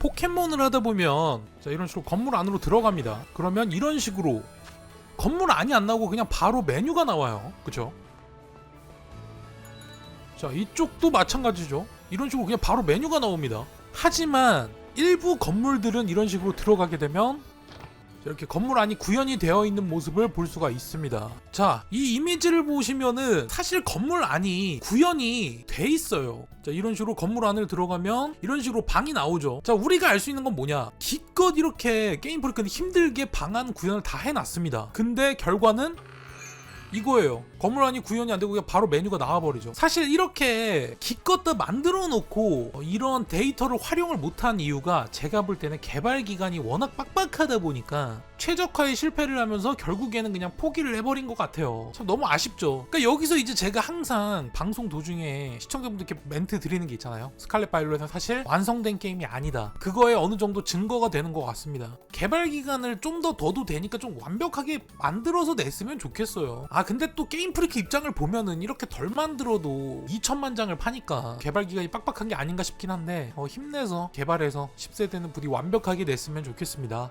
포켓몬을 하다 보면 자 이런 식으로 건물 안으로 들어갑니다. 그러면 이런 식으로 건물 안이 안 나오고 그냥 바로 메뉴가 나와요. 그죠? 자 이쪽도 마찬가지죠. 이런 식으로 그냥 바로 메뉴가 나옵니다. 하지만 일부 건물들은 이런 식으로 들어가게 되면 이렇게 건물 안이 구현이 되어 있는 모습을 볼 수가 있습니다. 자, 이 이미지를 보시면은 사실 건물 안이 구현이 돼 있어요. 자, 이런 식으로 건물 안을 들어가면 이런 식으로 방이 나오죠. 자, 우리가 알 수 있는 건 뭐냐? 기껏 이렇게 게임 프리크는 힘들게 방 안 구현을 다 해놨습니다. 근데 결과는 이거예요. 건물 안이 구현이 안 되고 그냥 바로 메뉴가 나와버리죠. 사실 이렇게 기껏 다 만들어 놓고 이런 데이터를 활용을 못한 이유가 제가 볼 때는 개발 기간이 워낙 빡빡하다 보니까 최적화에 실패를 하면서 결국에는 그냥 포기를 해버린 것 같아요. 참 너무 아쉽죠. 그러니까 여기서 이제 제가 항상 방송 도중에 시청자분들께 멘트 드리는 게 있잖아요. 스칼렛 바이올렛은 사실 완성된 게임이 아니다. 그거에 어느 정도 증거가 되는 것 같습니다. 개발 기간을 좀 더 둬도 되니까 좀 완벽하게 만들어서 냈으면 좋겠어요. 아 근데 또 게임 프리크 입장을 보면은 이렇게 덜 만들어도 2천만 장을 파니까 개발 기간이 빡빡한 게 아닌가 싶긴 한데 어, 힘내서 개발해서 10세대는 부디 완벽하게 냈으면 좋겠습니다.